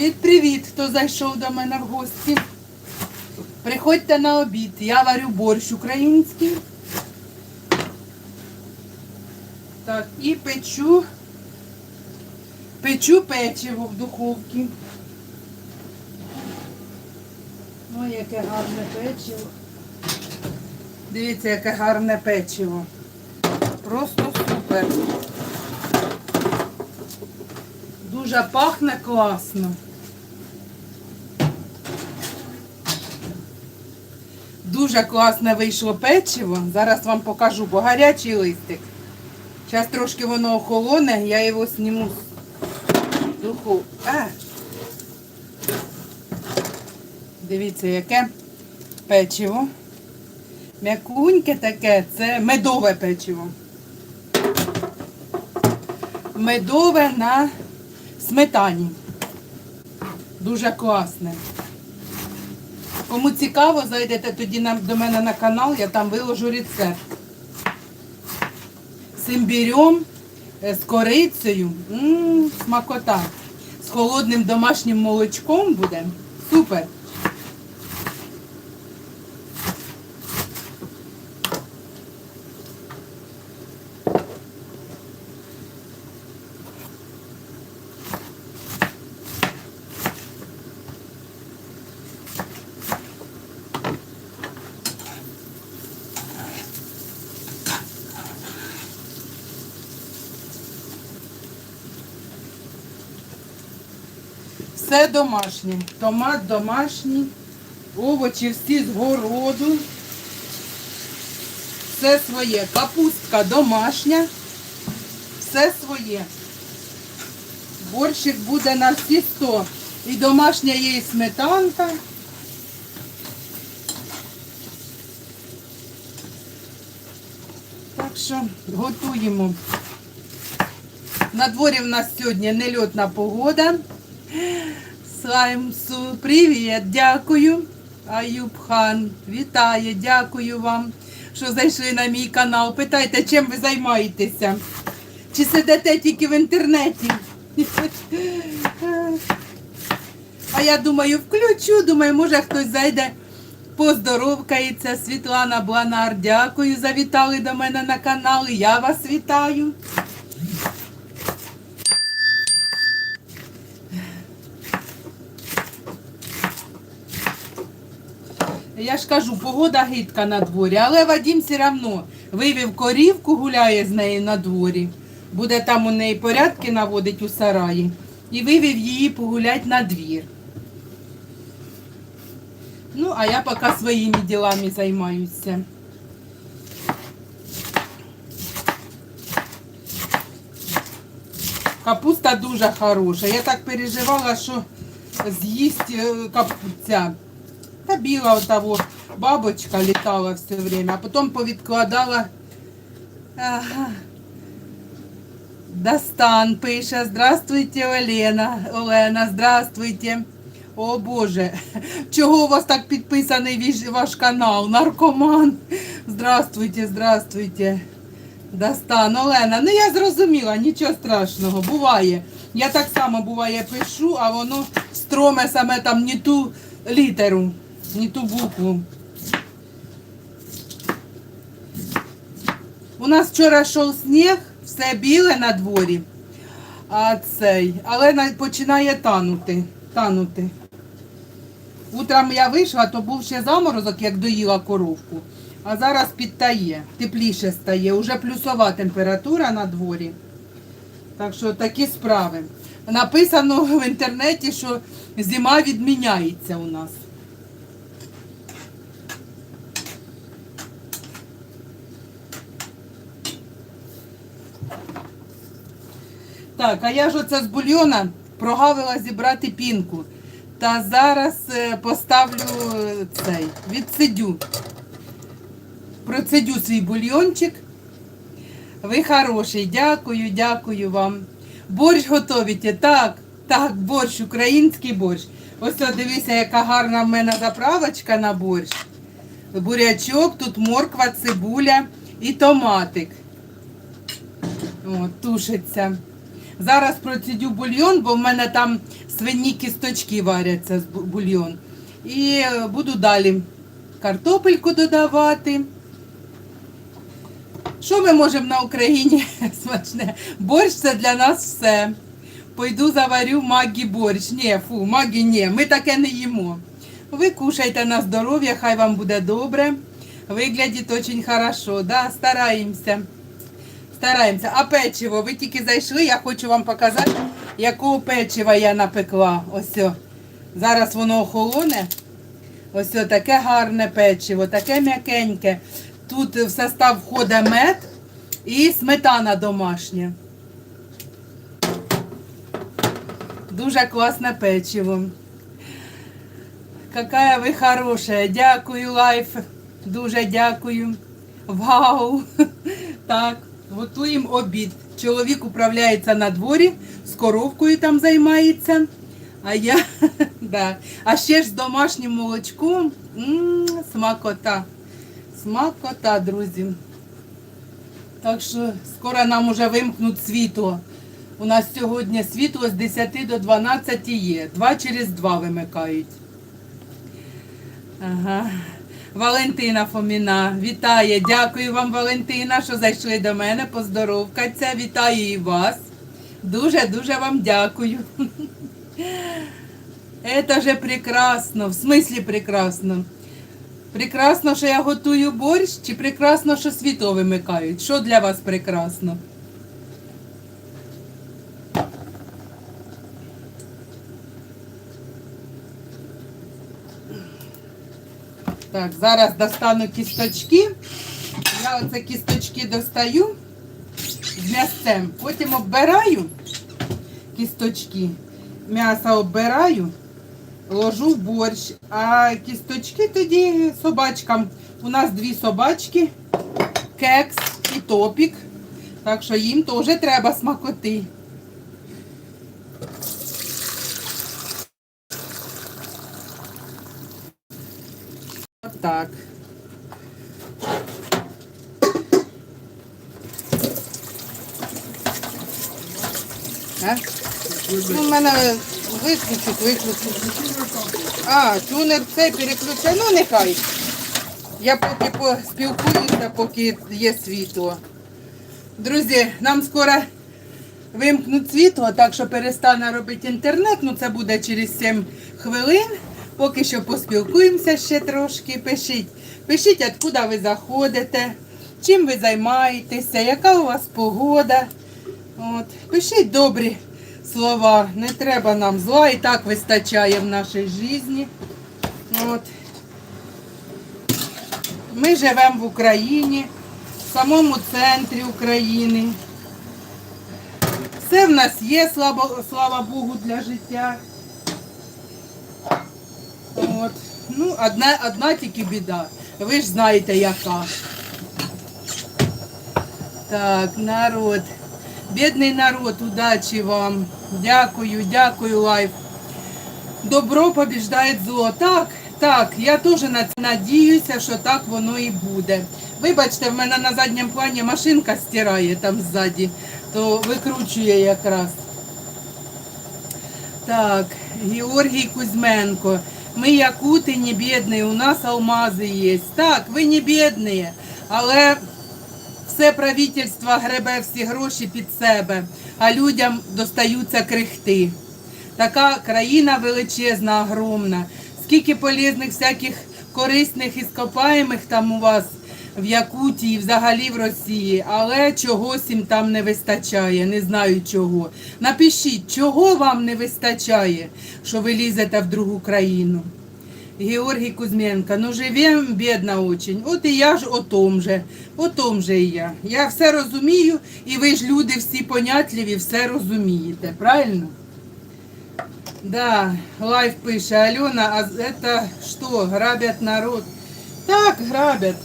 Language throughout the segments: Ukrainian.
Привіт-привіт, хто зайшов до мене в гості. Приходьте на обід. Я варю борщ український. Так, і печу, печу печиво в духовці. Ой, яке гарне печиво. Дивіться, яке гарне печиво. Просто супер. Дуже пахне класно. Дуже класне вийшло печиво. Зараз вам покажу, бо гарячий листик. Зараз трошки воно охолоне, я його зніму з духу. А! Дивіться, яке печиво. М'якуньке таке, це медове печиво. Медове на сметані. Дуже класне. Кому цікаво, зайдете тоді до мене на канал, я там виложу рецепт. З імбірем, е, з корицею. Смакота. З холодним домашнім молочком буде. Супер. Все домашнє. Томат домашній, овочі всі з городу. Все своє. Капустка домашня. Все своє. Борщик буде на всі 100. І домашня є і сметанка. Так що готуємо. На дворі в нас сьогодні нельотна погода. Слаймсу, привіт, дякую. Аюб хан, вітає, дякую вам, що зайшли на мій канал. Питайте, чим ви займаєтеся? Чи сидите тільки в інтернеті? А я думаю, включу, думаю, може хтось зайде, поздоровкається. Світлана Бланар, дякую, завітали до мене на канал. Я вас вітаю. Я ж кажу, погода гидка на дворі, але Вадим все одно вивів корівку, гуляє з нею на дворі. Буде там у неї порядки наводить у сараї. І вивів її погуляти на двір. Ну, а я поки своїми ділами займаюся. Капуста дуже хороша. Я так переживала, що з'їсть е, капуця. Та біла того бабочка літала все время, а потім повідкладала. Ага. Достан пише, здравствуйте, Олена. Олена, здравствуйте. О Боже, чого у вас так підписаний ваш канал? Наркоман. Здравствуйте, здравствуйте. Достан, Олена, ну я зрозуміла, нічого страшного, буває. Я так само буває пишу, а воно строме саме там не ту літеру, не ту букву. У нас вчора йшов сніг, все біле на дворі, а цей, але починає танути. танути. Утром я вийшла, то був ще заморозок, як доїла коровку. А зараз підтає, тепліше стає. Уже плюсова температура на дворі. Так що такі справи. Написано в інтернеті, що зима відміняється у нас. Так, а я ж оце з бульйона прогавила зібрати пінку. Та зараз е, поставлю е, цей, відсидю. Процедю свій бульйончик. Ви хороший, дякую, дякую вам. Борщ готовите? Так, так, борщ, український борщ. Ось о, дивися, яка гарна в мене заправочка на борщ. Бурячок, тут морква, цибуля і томатик. О, тушиться. Зараз процедю бульйон, бо в мене там свині кісточки варяться з бульйон. І е, буду далі картопельку додавати. Що ми можемо на Україні смачне? Борщ це для нас все. Пойду заварю магі борщ. Ні, фу, магі ні, ми таке не їмо. Ви кушайте на здоров'я, хай вам буде добре. Виглядить дуже хорошо, да? стараємося. Стараємося. А печиво, ви тільки зайшли, я хочу вам показати, якого печива я напекла. Ось. Зараз воно охолоне. Ось таке гарне печиво, таке м'якеньке. Тут в состав входить мед і сметана домашня. Дуже класне печиво. Какая ви хорошая. Дякую, лайф. Дуже дякую. Вау! Так, готуємо обід. Чоловік управляється на дворі, з коровкою там займається. А я, да. А ще ж з домашнім молочком. Смакота. Смакота, друзі. Так що скоро нам уже вимкнуть світло. У нас сьогодні світло з 10 до 12 є. Два через два вимикають. Ага. Валентина Фоміна вітає. Дякую вам, Валентина, що зайшли до мене. Поздоровкаться. Вітаю і вас. Дуже-дуже вам дякую. Это же прекрасно. В смислі прекрасно. Прекрасно, що я готую борщ, чи прекрасно, що світло вимикають? Що для вас прекрасно? Так, зараз достану кісточки. Я оце кісточки достаю з м'ясцем. Потім оббираю кісточки. М'ясо оббираю, ложу в борщ, а кісточки тоді собачкам. У нас дві собачки, кекс і топік. Так що їм теж треба смакоти. Отак. А? Ну, в мене виключить, виключить. А, тюнер цей переключає. Ну, нехай. Я поки поспілкуюся, поки є світло. Друзі, нам скоро вимкнуть світло, так що перестане робити інтернет. Ну, це буде через 7 хвилин. Поки що поспілкуємося ще трошки. Пишіть, пишіть, откуда ви заходите, чим ви займаєтеся, яка у вас погода. От. Пишіть добрі слова. Не треба нам зла, і так вистачає в нашій житті. От. Ми живемо в Україні, в самому центрі України. Все в нас є, слава, слава Богу, для життя. От. Ну, одна, одна тільки біда. Ви ж знаєте, яка. Так, народ. Бідний народ, удачі вам. Дякую, дякую, лайф. Добро побіждає зло. Так, так, я теж на це надіюся, що так воно і буде. Вибачте, в мене на задньому плані машинка стирає там ззаді, то викручує якраз. Так, Георгій Кузьменко. Ми якути не бідні, у нас алмази є. Так, ви не бідні, але все правительство гребе всі гроші під себе, а людям достаються крихти. Така країна величезна, огромна. Скільки полезних всяких корисних іскопаємих там у вас в Якутії, взагалі в Росії, але чогось їм там не вистачає, не знаю чого. Напишіть, чого вам не вистачає, що ви лізете в другу країну. Георгій Кузьменко, ну живем бідно очень. От і я ж о том же, о том же і я. Я все розумію, і ви ж люди всі понятливі, все розумієте, правильно? Да, лайф пише, Алена, а это что, грабят народ? Так, грабят.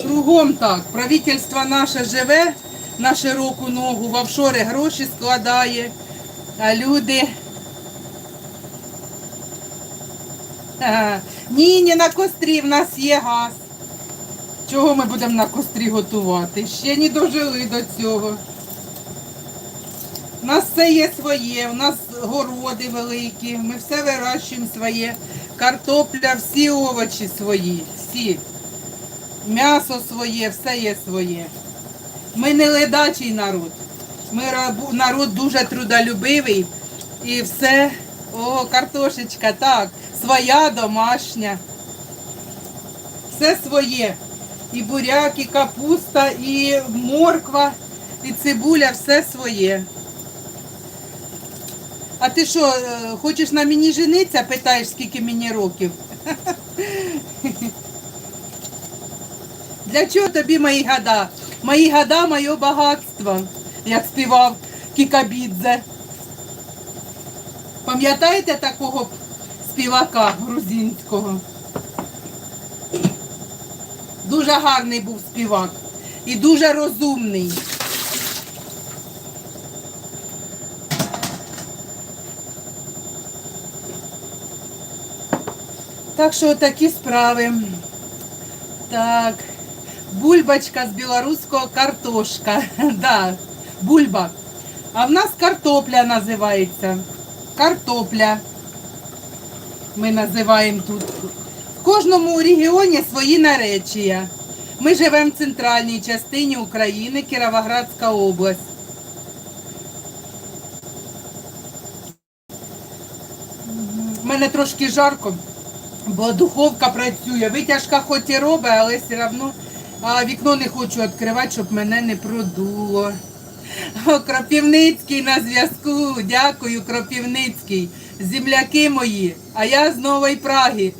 Кругом так. Правительство наше живе на широку ногу, в офшори гроші складає, а люди. Ага. Ні, не на кострі, в нас є газ. Чого ми будемо на кострі готувати? Ще не дожили до цього. У нас все є своє, у нас городи великі, ми все вирощуємо своє. Картопля, всі овочі свої, всі. М'ясо своє, все є своє. Ми не ледачий народ. Ми народ дуже трудолюбивий і все. О, картошечка, так, своя домашня. Все своє. І буряк, і капуста, і морква, і цибуля, все своє. А ти що, е, хочеш на мені жениться? Питаєш, скільки мені років? Для чого тобі мої гада? Мої гада моє багатство, як співав Кікабідзе. Пам'ятаєте такого співака грузинського? Дуже гарний був співак і дуже розумний. Так що такі справи. Так. Бульбочка з білоруського картошка. Да, бульба. А в нас картопля називається. Картопля. Ми називаємо тут. В кожному регіоні свої наречія. Ми живемо в центральній частині України, Кіровоградська область. У мене трошки жарко, бо духовка працює. Витяжка хоч і робить, але все одно вікно не хочу відкривати, щоб мене не продуло. О, Кропівницький на зв'язку. Дякую, Кропівницький. Земляки мої, а я з Нової Праги.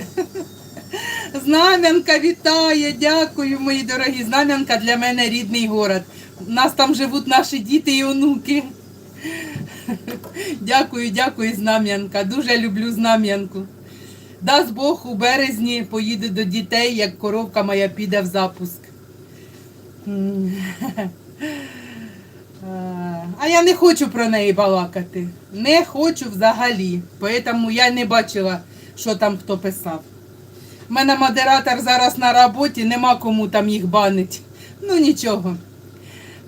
Знам'янка вітає, дякую, мої дорогі. Знам'янка для мене рідний город. У нас там живуть наші діти і онуки. Дякую, дякую, Знам'янка. Дуже люблю Знам'янку. Дасть Бог у березні поїду до дітей, як коровка моя піде в запуск. М. А я не хочу про неї балакати. Не хочу взагалі. Тому я не бачила, що там хто писав. У мене модератор зараз на роботі, нема кому там їх банить. Ну нічого.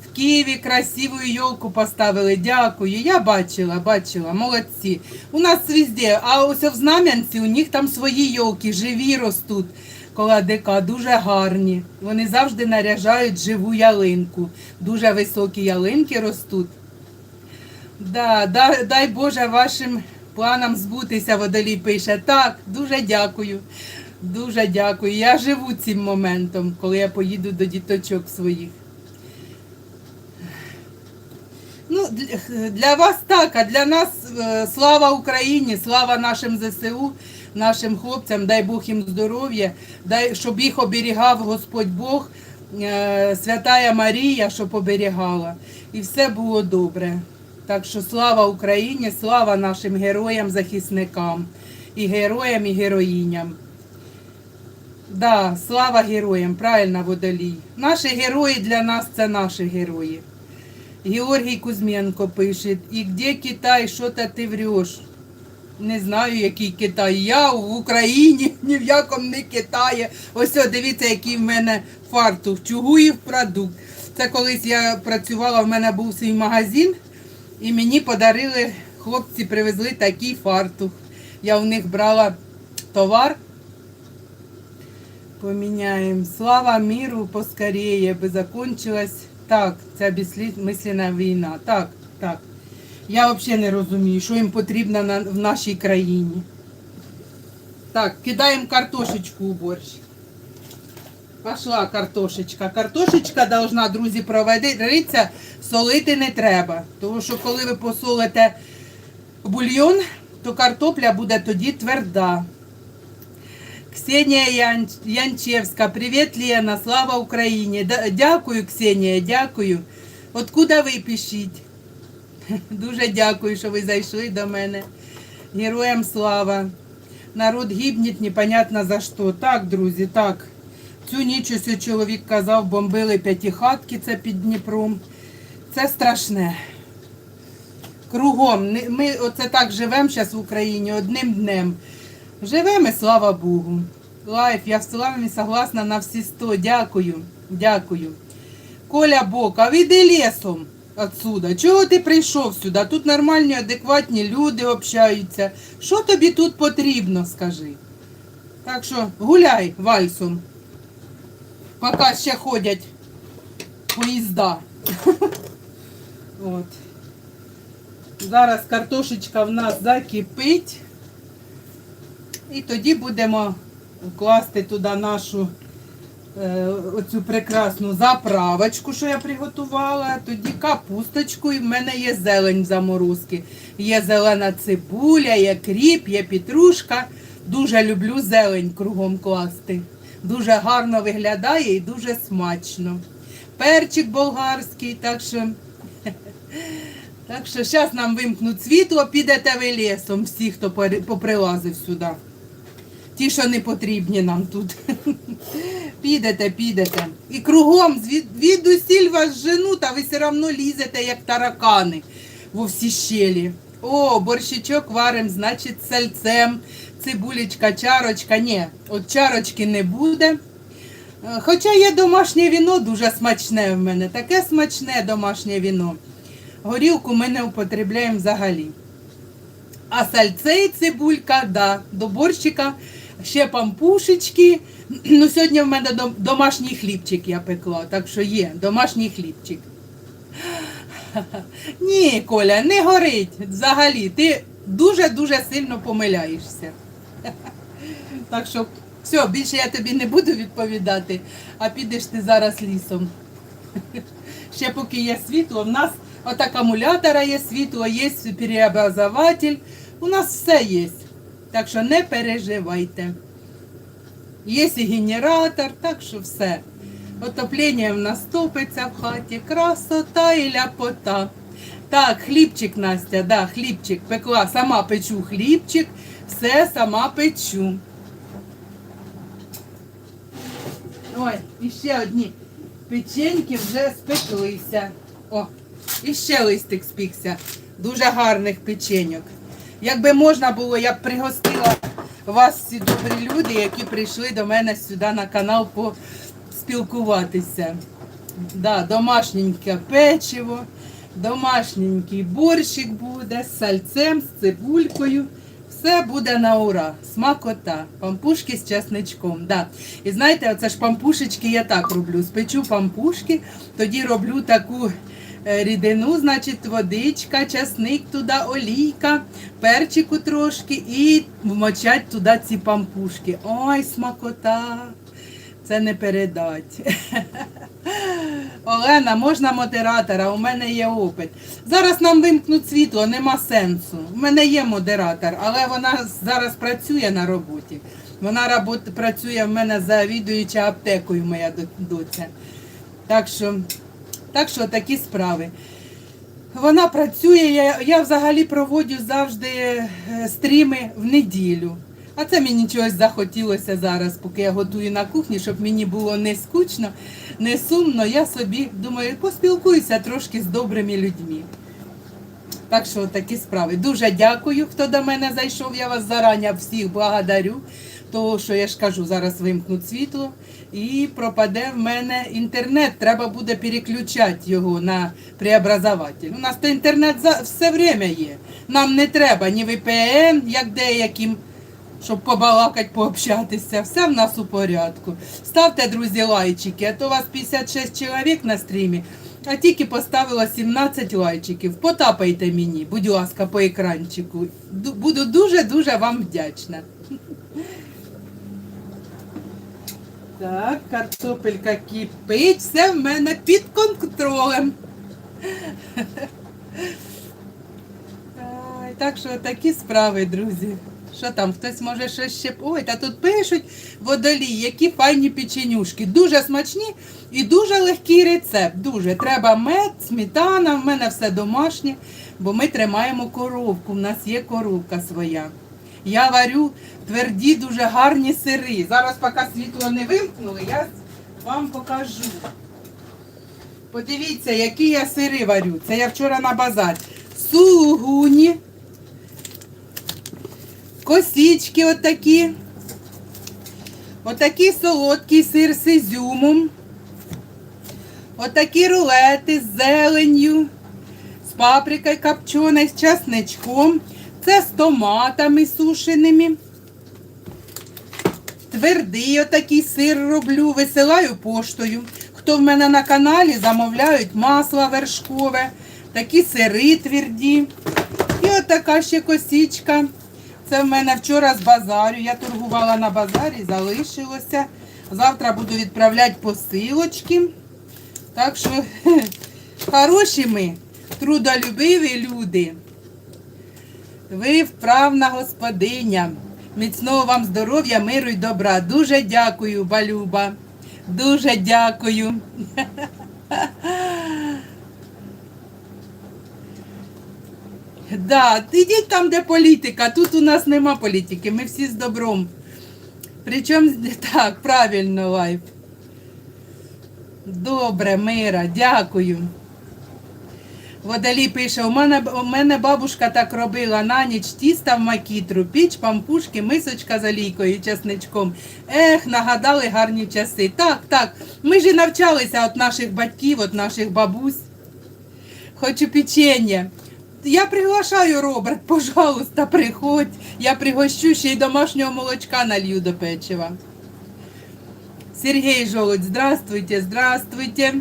В Києві красиву йолку поставили. Дякую. Я бачила, бачила, молодці. У нас везде, а ось в Знам'янці у них там свої йолки, живі ростуть коло ДК, дуже гарні. Вони завжди наряжають живу ялинку. Дуже високі ялинки ростуть. Да, да, дай Боже вашим планам збутися, водолій пише. Так, дуже дякую. Дуже дякую. Я живу цим моментом, коли я поїду до діточок своїх. Ну, для- для вас так, а для нас е, слава Україні, слава нашим ЗСУ, нашим хлопцям, дай Бог їм здоров'я, дай, щоб їх оберігав Господь Бог, е, Святая Марія, щоб оберігала. І все було добре. Так що слава Україні, слава нашим героям, захисникам, і героям, і героїням. Да, слава героям, правильно, водолій. Наші герої для нас це наші герої. Георгій Кузьменко пише, і де Китай, що то ти вреш? Не знаю, який Китай. Я в Україні, ні в якому не Китаї. Ось, дивіться, який в мене фартух. Чугуїв продукт. Це колись я працювала, в мене був свій магазин, і мені подарили, хлопці привезли такий фартух. Я у них брала товар. Поміняємо. Слава миру поскорее, би закончилась. Так, ця безмисленна війна. Так, так. Я взагалі не розумію, що їм потрібно на, в нашій країні. Так, кидаємо картошечку у борщ. Пошла картошечка. Картошечка должна, друзі, проваритися, солити не треба. Тому що коли ви посолите бульйон, то картопля буде тоді тверда. Ксенія Ян... Янчевська, привіт, Лена, слава Україні. Дякую, Ксенія, дякую. Откуда ви пишіть? Дуже дякую, що ви зайшли до мене. Героям слава. Народ гибнет, непонятно за що. Так, друзі, так. Цю ніч ось чоловік казав, бомбили п'ятихатки, це під Дніпром. Це страшне. Кругом. Ми оце так живемо зараз в Україні одним днем. Живемо, слава Богу. Лайф, я з вами согласна на всі сто. Дякую. Дякую. Коля Бока, іди лісом. Отсюда. Чого ти прийшов сюди? Тут нормальні, адекватні люди общаються. Що тобі тут потрібно, скажи? Так що гуляй вальсом. Поки ще ходять поїзда. От. Зараз картошечка в нас закипить. І тоді будемо класти туди нашу оцю прекрасну заправочку, що я приготувала. Тоді капусточку і в мене є зелень в заморозки. Є зелена цибуля, є кріп, є петрушка. Дуже люблю зелень кругом класти. Дуже гарно виглядає і дуже смачно. Перчик болгарський, так що. Так що зараз нам вимкнуть світло, підете ви лісом, всі, хто поприлазив сюди. Ті, що не потрібні нам тут. Підете, підете. І кругом звід, відусіль вас жену, та ви все одно лізете, як таракани во всі щелі. О, борщичок варим, значить, сальцем, цибулечка, чарочка. Ні, от чарочки не буде. Е, Хоча є домашнє віно, дуже смачне в мене. Таке смачне домашнє віно. Горілку ми не употребляємо взагалі. А сальце і цибулька, да, до борщика, ще пампушечки. Ну, сьогодні в мене домашній хлібчик я пекла, так що є домашній хлібчик. Ні, Коля, не горить взагалі. Ти дуже-дуже сильно помиляєшся. Так що, все, більше я тобі не буду відповідати, а підеш ти зараз лісом. Ще поки є світло, в нас от акумулятора є світло, є переобразователь. У нас все є. Так що не переживайте. Є і генератор, так що все. Отоплення в нас топиться в хаті, красота і ляпота. Так, хлібчик, Настя, да, хлібчик пекла, сама печу хлібчик, все сама печу. Ой, і ще одні печеньки вже спеклися. О, і ще листик спікся. Дуже гарних печеньок. Якби можна було, я б пригостила вас всі добрі люди, які прийшли до мене сюди на канал поспілкуватися. Да, домашненьке печиво, домашненький борщик буде з сальцем, з цибулькою. Все буде на ура. Смакота. Пампушки з чесничком. Да. І знаєте, оце ж пампушечки я так роблю. Спечу пампушки, тоді роблю таку рідину, значить, водичка, часник туди, олійка, перчику трошки і вмочать туди ці пампушки. Ой, смакота. Це не передать. Олена, можна модератора, у мене є опит. Зараз нам вимкнуть світло, нема сенсу. У мене є модератор, але вона зараз працює на роботі. Вона працює в мене завідуюча аптекою, моя до- доця. Так що, так що такі справи. Вона працює, я, я взагалі проводжу завжди е, стріми в неділю. А це мені чогось захотілося зараз, поки я готую на кухні, щоб мені було не скучно, не сумно. Я собі думаю, поспілкуюся трошки з добрими людьми. Так що такі справи. Дуже дякую, хто до мене зайшов. Я вас зарані всіх благодарю. Того, що я ж кажу, зараз вимкнуть світло і пропаде в мене інтернет. Треба буде переключати його на преобразователь. У нас то інтернет за все время є. Нам не треба ні VPN, як деяким, щоб побалакати, пообщатися. Все в нас у порядку. Ставте, друзі, лайчики, а то у вас 56 чоловік на стрімі. А тільки поставила 17 лайчиків. Потапайте мені, будь ласка, по екранчику. Буду дуже-дуже вам вдячна. Так, картопелька кипить, все в мене під контролем. Так що такі справи, друзі. Що там, хтось може щось ще. Ой, та тут пишуть водолій, які файні печенюшки. Дуже смачні і дуже легкий рецепт. Дуже. Треба мед, сметана, в мене все домашнє, бо ми тримаємо коровку. У нас є коровка своя. Я варю тверді, дуже гарні сири. Зараз, поки світло не вимкнули, я вам покажу. Подивіться, які я сири варю. Це я вчора на базар. Сулугуні, косічки отакі. Отакий солодкий сир з ізюмом. Отакі рулети з зеленню. паприкою копченою, з часничком. Це з томатами сушеними. Твердий отакий сир роблю, висилаю поштою. Хто в мене на каналі, замовляють масло вершкове, такі сири тверді. І отака ще косічка. Це в мене вчора з базарю. Я торгувала на базарі, залишилося. Завтра буду відправляти посилочки. Так що хороші ми, трудолюбиві люди. Ви вправна господиня. Міцного вам здоров'я, миру й добра. Дуже дякую, Балюба. Дуже дякую. Да, ідіть там, де політика. Тут у нас нема політики, ми всі з добром. Причому так, правильно, лайф. Добре, мира, дякую. Водолій пише, у мене, у мене бабушка так робила на ніч тіста в макітру, піч, пампушки, мисочка з олійкою часничком. Ех, нагадали гарні часи. Так, так. Ми ж і навчалися від наших батьків, від наших бабусь. Хочу печення. Я приглашаю, Роберт, пожалуйста, приходь. Я пригощу ще й домашнього молочка налью до печива. Сергій Жолудь, здравствуйте, здравствуйте.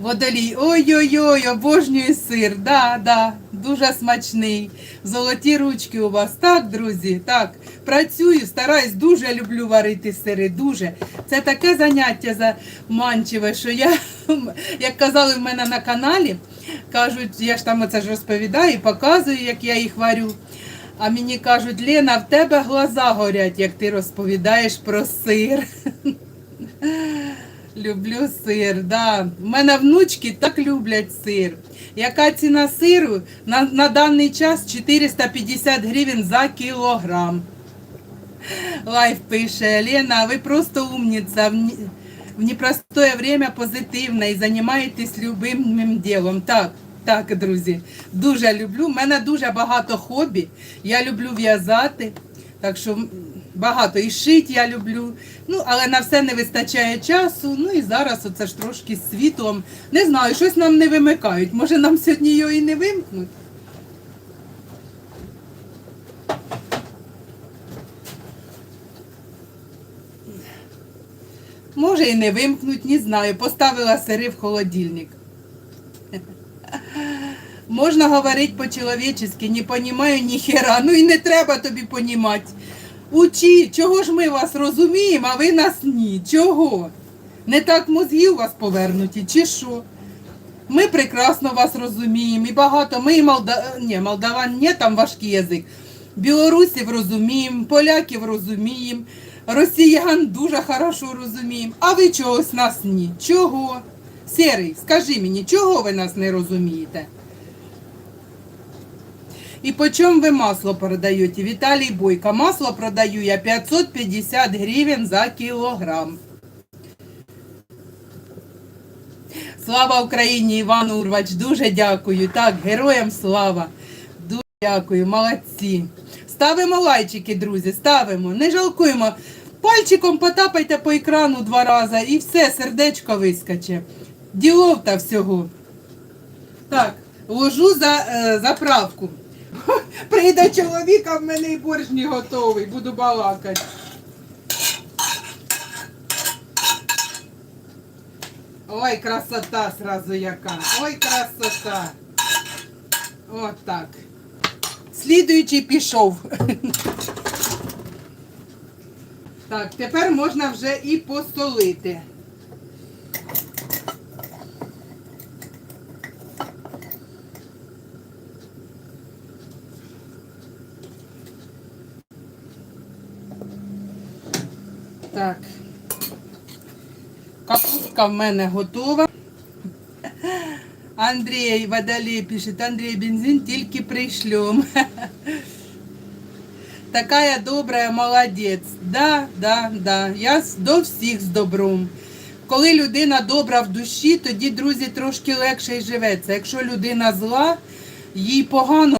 Водолій, ой-ой-ой, обожнюю сир. Да, да, дуже смачний. Золоті ручки у вас. Так, друзі, так. Працюю, стараюсь, дуже люблю варити сири. Дуже. Це таке заняття заманчиве, що я, як казали в мене на каналі, кажуть, я ж там оце ж розповідаю, показую, як я їх варю. А мені кажуть, Лена, в тебе глаза горять, як ти розповідаєш про сир. Люблю сир, да. У мене внучки так люблять сир. Яка ціна сиру? На, на даний час 450 гривень за кілограм. Лайф пише, Лена, ви просто умниця. В, в непростое время позитивна і займаєтесь любимим ділом. Так, так, друзі, дуже люблю. У мене дуже багато хобі. Я люблю в'язати. Так що багато і шить я люблю. Ну, але на все не вистачає часу. Ну і зараз оце ж трошки з світлом. Не знаю, щось нам не вимикають. Може нам сьогодні його і не вимкнуть. Може і не вимкнуть, не знаю. Поставила сири в холодильник. Можна говорити по-чоловічески, не понімаю ніхера. Ну і не треба тобі понімати. Учи, чого ж ми вас розуміємо, а ви нас ні. Чого? Не так мозги у вас повернуті, чи що? Ми прекрасно вас розуміємо. І багато. Ми і Молда... Ні, молдаван, ні, там важкий язик. Білорусів розуміємо, поляків розуміємо, росіян дуже хорошо розуміємо. А ви чогось нас ні. Чого? Серий, скажи мені, чого ви нас не розумієте? І по чому ви масло продаєте? Віталій Бойко. Масло продаю я 550 гривень за кілограм. Слава Україні, Іван Урвач, дуже дякую. Так, героям слава. Дуже дякую, молодці. Ставимо лайчики, друзі, ставимо. Не жалкуємо. Пальчиком потапайте по екрану два рази і все, сердечко вискоче. Ділов та всього. Так, ложу за е, заправку. Прийде чоловік, а в мене і борщ не готовий, буду балакати. Ой, красота сразу яка. Ой, красота. От так. Слідуючий пішов. Так, тепер можна вже і посолити. Так. Капустка в мене готова. Андрій Водолей пише, Андрій бензин тільки пришлем. Такая добрая, молодець. Да, да, да. Я до всіх з добром. Коли людина добра в душі, тоді, друзі, трошки легше й живеться. Якщо людина зла, їй погано.